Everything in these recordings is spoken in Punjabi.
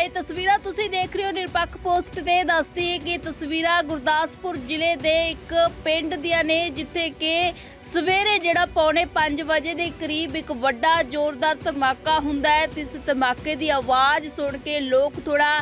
ਇਹ ਤਸਵੀਰਾਂ ਤੁਸੀਂ ਦੇਖ ਰਹੇ ਹੋ, ਨਿਰਪੱਖ ਪੋਸਟ ਤੇ ਦੱਸਦੀ ਹੈ ਕਿ ਤਸਵੀਰਾਂ ਗੁਰਦਾਸਪੁਰ ਜ਼ਿਲ੍ਹੇ ਦੇ ਇੱਕ ਪਿੰਡ ਦੀਆਂ ਨੇ, ਜਿੱਥੇ ਕਿ ਸਵੇਰੇ ਜਿਹੜਾ ਪੌਣੇ 5 ਵਜੇ ਦੇ ਕਰੀਬ ਇੱਕ ਵੱਡਾ ਜ਼ੋਰਦਾਰ ਧਮਾਕਾ ਹੁੰਦਾ ਹੈ, ਤੇ ਇਸ ਧਮਾਕੇ ਦੀ ਆਵਾਜ਼ ਸੁਣ ਕੇ ਲੋਕ ਥੋੜਾ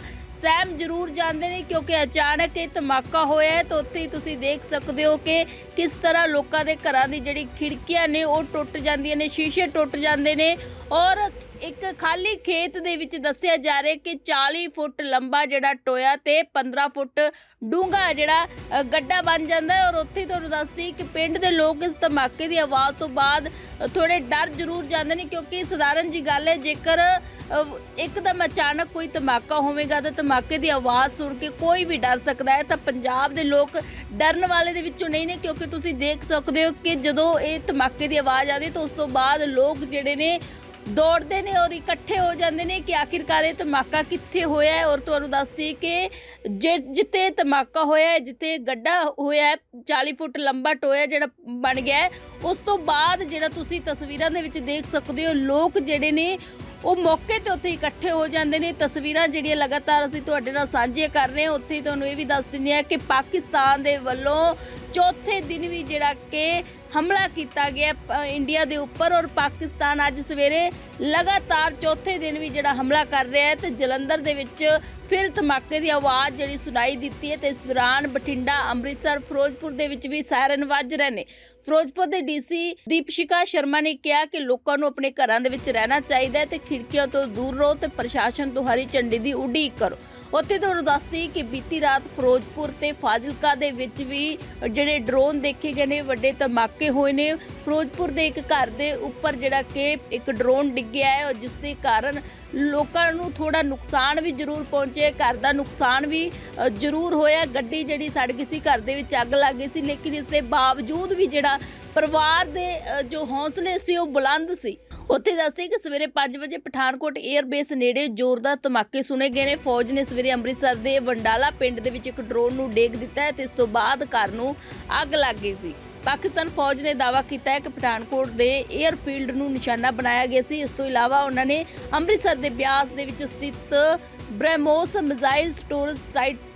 ਸਹਿਮ ਜ਼ਰੂਰ ਜਾਂਦੇ ਨੇ, ਕਿਉਂਕਿ ਅਚਾਨਕ ਇਹ ਧਮਾਕਾ ਹੋਇਆ ਹੈ, ਤਾਂ ਉੱਥੇ ਹੀ ਤੁਸੀਂ ਦੇਖ ਸਕਦੇ ਹੋ ਕਿ ਕਿਸ ਤਰ੍ਹਾਂ ਲੋਕਾਂ ਦੇ ਘਰਾਂ ਦੀ ਜਿਹੜੀ ਖਿੜਕੀਆਂ ਨੇ, ਉਹ ਟੁੱਟ ਜਾਂਦੀਆਂ ਨੇ, ਸ਼ੀਸ਼ੇ ਟੁੱਟ ਜਾਂਦੇ ਨੇ ਔਰ ਇੱਕ ਖਾਲੀ ਖੇਤ ਦੇ ਵਿੱਚ ਦੱਸਿਆ ਜਾ ਰਿਹਾ ਕਿ 40 ਫੁੱਟ ਲੰਬਾ ਜਿਹੜਾ ਟੋਇਆ ਤੇ 15 ਫੁੱਟ ਡੂੰਘਾ ਜਿਹੜਾ ਗੱਡਾ ਬਣ ਜਾਂਦਾ ਹੈ। ਔਰ ਉੱਥੇ ਤੁਹਾਨੂੰ ਦੱਸਦੀ ਕਿ ਪਿੰਡ ਦੇ ਲੋਕ ਇਸ ਧਮਾਕੇ ਦੀ ਆਵਾਜ਼ ਤੋਂ ਬਾਅਦ ਥੋੜੇ ਡਰ ਜ਼ਰੂਰ ਜਾਂਦੇ ਨੇ ਕਿਉਂਕਿ ਸਧਾਰਨ ਜੀ ਗੱਲ ਹੈ, ਜੇਕਰ ਇੱਕਦਮ ਅਚਾਨਕ ਕੋਈ ਧਮਾਕਾ ਹੋਵੇਗਾ ਤਾਂ ਧਮਾਕੇ ਦੀ ਆਵਾਜ਼ ਸੁਣ ਕੇ ਕੋਈ ਵੀ ਡਰ ਸਕਦਾ ਹੈ। ਤਾਂ ਪੰਜਾਬ ਦੇ ਲੋਕ ਡਰਨ ਵਾਲੇ ਦੇ ਵਿੱਚੋਂ ਨਹੀਂ ਨੇ ਕਿਉਂਕਿ ਤੁਸੀਂ ਦੇਖ ਸਕਦੇ ਹੋ ਕਿ ਜਦੋਂ ਇਹ ਧਮਾਕੇ ਦੀ ਆਵਾਜ਼ ਆਉਂਦੀ ਤਾਂ ਉਸ ਤੋਂ ਬਾਅਦ ਲੋਕ ਜਿਹੜੇ ਨੇ ਦੌੜਦੇ ਨੇ ਔਰ ਇਕੱਠੇ ਹੋ ਜਾਂਦੇ ਨੇ ਕਿ ਆਖਿਰਕਾਰ ਇਹ ਧਮਾਕਾ ਕਿੱਥੇ ਹੋਇਆ ਹੈ ਔਰ ਤੁਹਾਨੂੰ ਦੱਸਦੀ ਕਿ ਜਿ- ਜਿੱਥੇ ਧਮਾਕਾ ਹੋਇਆ ਹੈ, ਜਿੱਥੇ ਗੱਡਾ ਹੋਇਆ ਹੈ 40 ਫੁੱਟ ਲੰਬਾ ਟੋਇਆ ਜਿਹੜਾ ਬਣ ਗਿਆ ਹੈ, ਉਸ ਤੋਂ ਬਾਅਦ ਜਿਹੜਾ ਤੁਸੀਂ ਤਸਵੀਰਾਂ ਦੇ ਵਿੱਚ ਦੇਖ ਸਕਦੇ ਹੋ, ਲੋਕ ਜਿਹੜੇ ਨੇ ਉਹ ਮੌਕੇ ਤੇ ਉੱਥੇ ਇਕੱਠੇ ਹੋ ਜਾਂਦੇ ਨੇ। ਤਸਵੀਰਾਂ ਜਿਹੜੀਆਂ ਲਗਾਤਾਰ ਅਸੀਂ ਤੁਹਾਡੇ ਨਾਲ ਸਾਂਝੀਆਂ ਕਰ ਰਹੇ ਹਾਂ, ਉੱਥੇ ਹੀ ਤੁਹਾਨੂੰ ਇਹ ਵੀ ਦੱਸ ਦਿੰਦੇ ਹਾਂ ਕਿ ਪਾਕਿਸਤਾਨ ਦੇ ਵੱਲੋਂ ਚੌਥੇ ਦਿਨ ਵੀ ਜਿਹੜਾ ਕਿ ਹਮਲਾ ਕੀਤਾ ਗਿਆ ਇੰਡੀਆ ਦੇ ਉੱਪਰ ਔਰ ਪਾਕਿਸਤਾਨ ਅੱਜ ਸਵੇਰੇ ਲਗਾਤਾਰ ਚੌਥੇ ਦਿਨ ਵੀ ਜਿਹੜਾ ਹਮਲਾ ਕਰ ਰਿਹਾ ਹੈ ਤੇ ਜਲੰਧਰ ਦੇ ਵਿੱਚ ਫਿਰ ਧਮਾਕੇ ਦੀ ਆਵਾਜ਼ ਜਿਹੜੀ ਸੁਣਾਈ ਦਿੱਤੀ ਹੈ ਤੇ ਇਸ ਦੌਰਾਨ ਬਠਿੰਡਾ, ਅੰਮ੍ਰਿਤਸਰ, ਫਿਰੋਜ਼ਪੁਰ ਦੇ ਵਿੱਚ ਵੀ ਸਾਇਰਨ ਵੱਜ ਰਹੇ ਨੇ। ਫਿਰੋਜ਼ਪੁਰ ਦੇ ਡੀਸੀ ਦੀਪਸ਼ਿਕਾ ਸ਼ਰਮਾ ਨੇ ਕਿਹਾ ਕਿ ਲੋਕਾਂ ਨੂੰ ਆਪਣੇ ਘਰਾਂ ਦੇ ਵਿੱਚ ਰਹਿਣਾ ਚਾਹੀਦਾ ਹੈ ਤੇ ਖਿੜਕੀਆਂ ਤੋਂ ਦੂਰ ਰਹੋ ਤੇ ਪ੍ਰਸ਼ਾਸਨ ਤੋਂ ਹਰੀ ਝੰਡੀ ਦੀ ਉਡੀਕ ਕਰੋ। ਉੱਥੇ ਤੁਹਾਨੂੰ ਦੱਸਦੀ ਕਿ ਬੀਤੀ ਰਾਤ ਫਿਰੋਜ਼ਪੁਰ ਤੇ ਫਾਜ਼ਿਲਕਾ ਦੇ ਵਿੱਚ ਵੀ ਜਿਹੜੇ ਡਰੋਨ ਦੇਖੇ ਗਏ ਨੇ, ਵੱਡੇ ਧਮਾਕੇ ਹੋਏ ਨੇ। ਫਿਰੋਜ਼ਪੁਰ ਦੇ ਇੱਕ ਘਰ ਦੇ ਉੱਪਰ ਜਿਹੜਾ ਕਿ ਇੱਕ ਡਰੋਨ ਡਿੱਗਿਆ ਹੈ ਔਰ ਜਿਸ ਦੇ ਕਾਰਨ ਲੋਕਾਂ ਨੂੰ ਥੋੜਾ ਨੁਕਸਾਨ ਵੀ ਜ਼ਰੂਰ ਪਹੁੰਚੇ ਘਰ ਦਾ ਨੁਕਸਾਨ ਵੀ ਜ਼ਰੂਰ ਹੋਇਆ। ਗੱਡੀ ਜਿਹੜੀ ਸੜ ਗਈ ਸੀ, ਘਰ ਦੇ ਵਿੱਚ ਅੱਗ ਲੱਗ ਗਈ ਸੀ, ਲੇਕਿਨ ਇਸ ਦੇ ਬਾਵਜੂਦ ਵੀ ਜਿਹੜਾ ਪਰਿਵਾਰ ਦੇ ਜੋ ਹੌਸਲੇ ਸੀ, ਉਹ ਬੁਲੰਦ ਸੀ। ਉੱਥੇ ਦੱਸਦੇ ਕਿ ਸਵੇਰੇ 5 ਵਜੇ ਪਠਾਨਕੋਟ 에ਅਰ ਬੇਸ ਨੇੜੇ ਜ਼ੋਰਦਾਰ ਧਮਾਕੇ ਸੁਣੇ ਗਏ ਨੇ। ਫੌਜ ਨੇ ਸਵੇਰੇ ਅੰਮ੍ਰਿਤਸਰ ਦੇ ਵੰਡਾਲਾ ਪਿੰਡ ਦੇ ਵਿੱਚ ਇੱਕ ਡਰੋਨ ਨੂੰ ਡੇਗ ਦਿੱਤਾ ਹੈ ਤੇ ਇਸ ਤੋਂ ਬਾਅਦ ਘਰ ਨੂੰ ਅੱਗ ਲੱਗ ਗਈ ਸੀ। ਪਾਕਿਸਤਾਨ ਫੌਜ ਨੇ ਦਾਅਵਾ ਕੀਤਾ ਹੈ ਕਿ ਪਠਾਨਕੋਟ ਦੇ 에ਅਰਫੀਲਡ ਨੂੰ ਨਿਸ਼ਾਨਾ ਬਣਾਇਆ ਗਿਆ ਸੀ। ਇਸ ਤੋਂ ਇਲਾਵਾ ਉਹਨਾਂ ਨੇ ਅੰਮ੍ਰਿਤਸਰ ਦੇ ਬਿਆਸ ਦੇ ਵਿੱਚ ਸਥਿਤ ਬ੍ਰਹਮੋਸ ਮਿਜ਼ਾਈਲ ਸਟੋਰੇਜ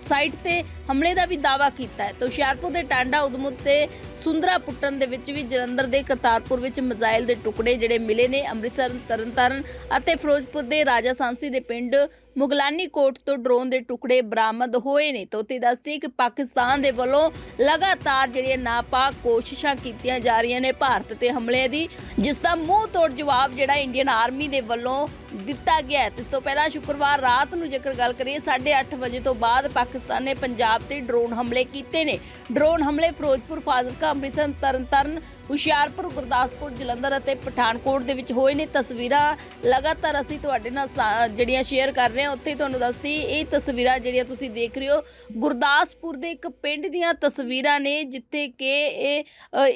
ਸਾਈਟ ਤੇ ਹਮਲੇ ਦਾ ਵੀ ਦਾਅਵਾ ਕੀਤਾ ਹੈ। ਤੇ ਹੁਸ਼ਿਆਰਪੁਰ ਦੇ ਟਾਂਡਾ ਉਦਮੁੱਤ ਤੇ ਸੁੰਦਰਾ ਪੁੱਟਨ ਦੇ ਵਿੱਚ ਵੀ ਜਲੰਧਰ ਦੇ ਕਰਤਾਰਪੁਰ ਵਿੱਚ ਮਿਜ਼ਾਈਲ ਦੇ ਟੁਕੜੇ ਜਿਹੜੇ ਮਿਲੇ ਨੇ ਅੰਮ੍ਰਿਤਸਰ, ਤਰਨਤਾਰਨ ਅਤੇ ਫਿਰੋਜ਼ਪੁਰ ਦੇ ਰਾਜਾ ਸਾਂਸੀ ਦੇ ਪਿੰਡ ਮੁਗਲਾਨੀ ਕੋਟ ਤੋਂ ਡਰੋਨ ਦੇ ਟੁਕੜੇ ਬਰਾਮਦ ਹੋਏ ਨੇ। ਤਾਂ ਉੱਥੇ ਦੱਸਦੀ ਕਿ ਪਾਕਿਸਤਾਨ ਦੇ ਵੱਲੋਂ ਲਗਾਤਾਰ ਜਿਹੜੀਆਂ ਨਾਪਾਕ ਕੋਸ਼ਿਸ਼ਾਂ ਕੀਤੀਆਂ ਜਾ ਰਹੀਆਂ ਨੇ ਭਾਰਤ ਤੇ ਹਮਲੇ ਦੀ, ਜਿਸ ਦਾ ਮੂੰਹ ਤੋੜ ਜਵਾਬ ਜਿਹੜਾ ਇੰਡੀਅਨ ਆਰਮੀ ਦੇ ਵੱਲੋਂ ਦਿੱਤਾ ਗਿਆ ਇਸ ਤੋਂ ਪਹਿਲਾਂ ਸ਼ੁੱਕਰਵਾਰ ਰਾਤ ਨੂੰ ਜੇਕਰ ਗੱਲ ਕਰੀਏ 8:30 ਵਜੇ ਤੋਂ ਬਾਅਦ ਪਾਕਿਸਤਾਨ ਨੇ ਪੰਜਾਬ ਤੇ ਡਰੋਨ ਹਮਲੇ ਕੀਤੇ ਨੇ। ਡਰੋਨ ਹਮਲੇ ਫਿਰੋਜ਼ਪੁਰ, ਫਾਜ਼ਿਲਕਾ, ਅੰਮ੍ਰਿਤਸਰ, ਤਰਨਤਾਰਨ ਹੁਸ਼ਿਆਰਪੁਰ, ਗੁਰਦਾਸਪੁਰ, ਜਲੰਧਰ ਅਤੇ ਪਠਾਨਕੋਟ ਦੇ ਵਿੱਚ ਹੋਏ ਨੇ ਤਸਵੀਰਾਂ। ਲਗਾਤਾਰ ਅਸੀਂ ਤੁਹਾਡੇ ਨਾਲ ਜਿਹੜੀਆਂ ਸ਼ੇਅਰ ਕਰ ਰਹੇ ਹਾਂ, ਉੱਥੇ ਤੁਹਾਨੂੰ ਦੱਸਦੀ, ਇਹ ਤਸਵੀਰਾਂ ਜਿਹੜੀਆਂ ਤੁਸੀਂ ਦੇਖ ਰਹੇ ਹੋ, ਗੁਰਦਾਸਪੁਰ ਦੇ ਇੱਕ ਪਿੰਡ ਦੀਆਂ ਤਸਵੀਰਾਂ ਨੇ, ਜਿੱਥੇ ਕਿ ਇਹ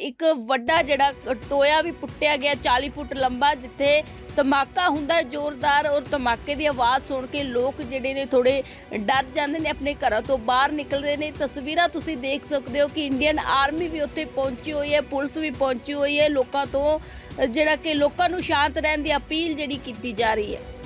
ਇੱਕ ਵੱਡਾ ਜਿਹੜਾ ਟੋਇਆ ਵੀ ਪੁੱਟਿਆ ਗਿਆ 40 ਫੁੱਟ ਲੰਬਾ, ਜਿੱਥੇ ਧਮਾਕਾ ਹੁੰਦਾ ਜ਼ੋਰਦਾਰ ਔਰ ਧਮਾਕੇ ਦੀ ਆਵਾਜ਼ ਸੁਣ ਕੇ ਲੋਕ ਜਿਹੜੇ ਨੇ ਥੋੜੇ ਡਰ ਜਾਂਦੇ ਨੇ ਆਪਣੇ ਘਰਾਂ ਤੋਂ ਬਾਹਰ ਨਿਕਲਦੇ ਨੇ। ਤਸਵੀਰਾਂ ਤੁਸੀਂ ਦੇਖ ਸਕਦੇ ਹੋ ਕਿ ਇੰਡੀਅਨ ਆਰਮੀ ਵੀ ਉੱਥੇ ਪਹੁੰਚੀ ਹੋਈ ਹੈ, ਪੁਲਿਸ ਵੀ ਪਹੁੰਚੀ ਹੋਈ ਹੈ। ਲੋਕਾਂ ਤੋਂ ਜਿਹੜਾ ਕਿ ਲੋਕਾਂ ਨੂੰ ਸ਼ਾਂਤ ਰਹਿਣ ਦੀ ਅਪੀਲ ਜਿਹੜੀ ਕੀਤੀ ਜਾ ਰਹੀ ਹੈ।